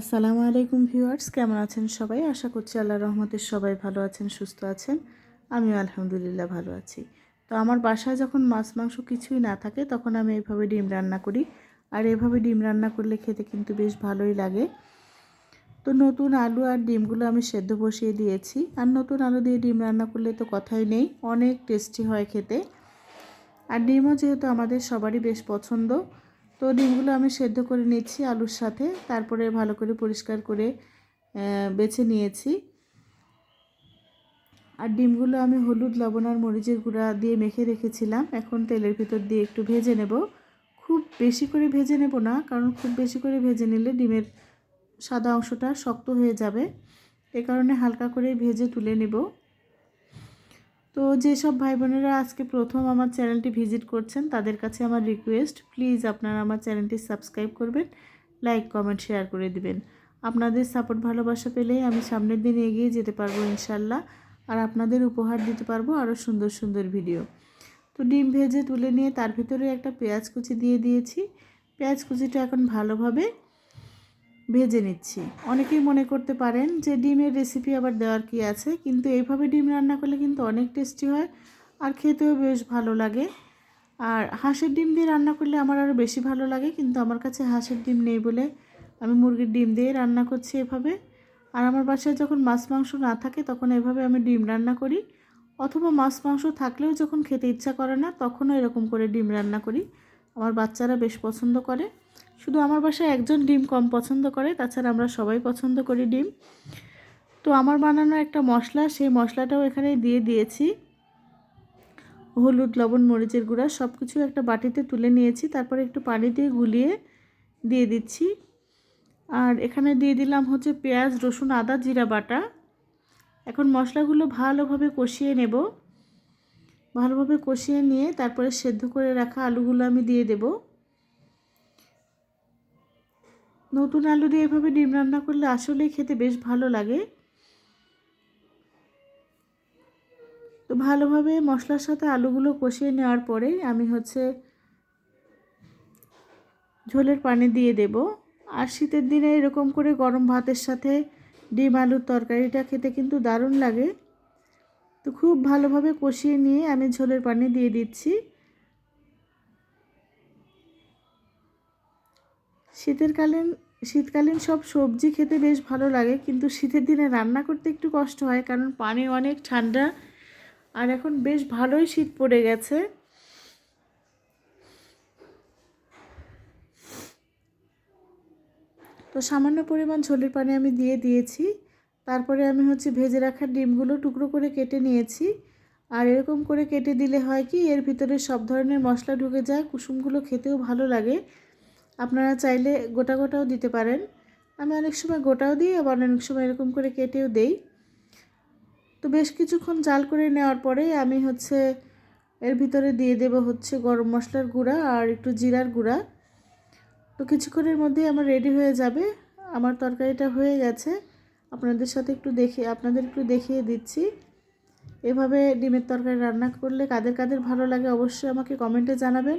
আসসালামু আলাইকুম ভিউয়ার্স, কেমন আছেন সবাই? আশা করছি আল্লাহ রহমতের সবাই ভালো আছেন, সুস্থ আছেন। আমিও আলহামদুলিল্লাহ ভালো আছি। তো আমার বাসায় যখন মাছ, মাংস কিছুই না থাকে, তখন আমি এইভাবে ডিম রান্না করি। আর এভাবে ডিম রান্না করলে খেতে কিন্তু বেশ ভালোই লাগে। তো নতুন আলু আর ডিমগুলো আমি সেদ্ধ বসিয়ে দিয়েছি। আর নতুন আলু দিয়ে ডিম রান্না করলে তো কথাই নেই, অনেক টেস্টি হয় খেতে। আর ডিমও যেহেতু আমাদের সবারই বেশ পছন্দ তো ডিমগুলো আমি সেদ্ধ করে নিচ্ছি আলুর সাথে। তারপরে ভালো করে পরিষ্কার করে বেছে নিয়েছি। আর ডিমগুলো আমি হলুদ, লবণ আর মরিচের গুঁড়া দিয়ে মেখে রেখেছিলাম। এখন তেলের ভিতর দিয়ে একটু ভেজে নেব। খুব বেশি করে ভেজে নেব না, কারণ খুব বেশি করে ভেজে নিলে ডিমের সাদা অংশটা শক্ত হয়ে যাবে। এ কারণে হালকা করে ভেজে তুলে নেব। তো যেসব ভাই বোনেরা আজকে প্রথম আমার চ্যানেলটি ভিজিট করছেন, তাদের কাছে আমার রিকোয়েস্ট প্লিজ আপনারা আমার চ্যানেলটি সাবস্ক্রাইব করবেন লাইক কমেন্ট শেয়ার করে দিবেন। আপনাদের সাপোর্ট ভালোবাসা পেলেই আমি সামনের দিন এগিয়ে যেতে পারব ইনশাল্লাহ আর আপনাদের উপহার দিতে পারব আরও সুন্দর সুন্দর ভিডিও তো ডিম ভেজে তুলে নিয়ে তার ভিতরে একটা পেঁয়াজ কুচি দিয়ে দিয়েছি। পেঁয়াজ কুচিটা এখন ভালোভাবে ভেজে নিচ্ছি। অনেকেই মনে করতে পারেন যে ডিমের রেসিপি আবার দেওয়ার কি আছে, কিন্তু এইভাবে ডিম রান্না করলে কিন্তু অনেক টেস্টি হয় আর খেতেও বেশ ভালো লাগে। আর হাঁসের ডিম দিয়ে রান্না করলে আমার আরও বেশি ভালো লাগে, কিন্তু আমার কাছে হাঁসের ডিম নেই বলে আমি মুরগির ডিম দিয়ে রান্না করছি এভাবে। আর আমার বাসায় যখন মাছ মাংস না থাকে তখন এভাবে আমি ডিম রান্না করি, অথবা মাছ মাংস থাকলেও যখন খেতে ইচ্ছা করে না তখনও এরকম করে ডিম রান্না করি। আমার বাচ্চারা বেশ পছন্দ করে। শুধু আমার বাসায় একজন ডিম কম পছন্দ করে, তাছাড়া আমরা সবাই পছন্দ করি ডিম। তো আমার বানানো একটা মশলা, সেই মশলাটাও এখানে দিয়ে দিয়েছি। হলুদ, লবণ, মরিচের গুঁড়া সব কিছু একটা বাটিতে তুলে নিয়েছি। তারপরে একটু পানি দিয়ে গুলিয়ে দিয়ে দিচ্ছি। আর এখানে দিয়ে দিলাম হচ্ছে পেঁয়াজ, রসুন, আদা, জিরা বাটা। এখন মশলাগুলো ভালোভাবে কষিয়ে নেব। ভালোভাবে কষিয়ে নিয়ে তারপরে সেদ্ধ করে রাখা আলুগুলো আমি দিয়ে দেবো। নতুন আলু দিয়ে এভাবে ডিম রান্না করলে আসলেই খেতে বেশ ভালো লাগে। তো ভালোভাবে মশলার সাথে আলুগুলো কষিয়ে নেওয়ার পরে আমি হচ্ছে ঝোলের পানি দিয়ে দেব। আর শীতের দিনে এরকম করে গরম ভাতের সাথে ডিম আলুর তরকারিটা খেতে কিন্তু দারুণ লাগে। তো খুব ভালোভাবে কষিয়ে নিয়ে আমি ঝোলের পানি দিয়ে দিচ্ছি। শীতের কালীন, শীতকালীন সব সবজি খেতে বেশ ভালো লাগে, কিন্তু শীতের দিনে রান্না করতে একটু কষ্ট হয়, কারণ পানি অনেক ঠান্ডা, আর এখন বেশ ভালোই শীত পড়ে গেছে। তো সামান্য পরিমাণ ঝোলের পানি আমি দিয়ে দিয়েছি, তারপরে আমি হচ্ছে ভেজে রাখা ডিমগুলো টুকরো করে কেটে নিয়েছি, আর এরকম করে কেটে দিলে হয় কি, এর ভিতরে সব ধরনের মশলা ঢুকে যায়, কুসুমগুলো খেতেও ভালো লাগে আপনারা চাইলে গোটা গোটাও দিতে পারেন। আমি অনেক সময় গোটাও দিই, আবার অনেক সময় এরকম করে কেটেও দেই। তো বেশ কিছুক্ষণ জাল করে নেওয়ার পরে আমি হচ্ছে এর ভিতরে দিয়ে দেব হচ্ছে গরম মশলার গুঁড়া আর একটু জিরার গুঁড়া। তো কিছুক্ষণের মধ্যেই আমার রেডি হয়ে যাবে। আমার তরকারিটা হয়ে গেছে। আপনাদের সাথে একটু দেখে, আপনাদের একটু দেখিয়ে দিচ্ছি। এভাবে ডিমের তরকারি রান্না করলে কাদের কাদের ভালো লাগে অবশ্যই আমাকে কমেন্টে জানাবেন।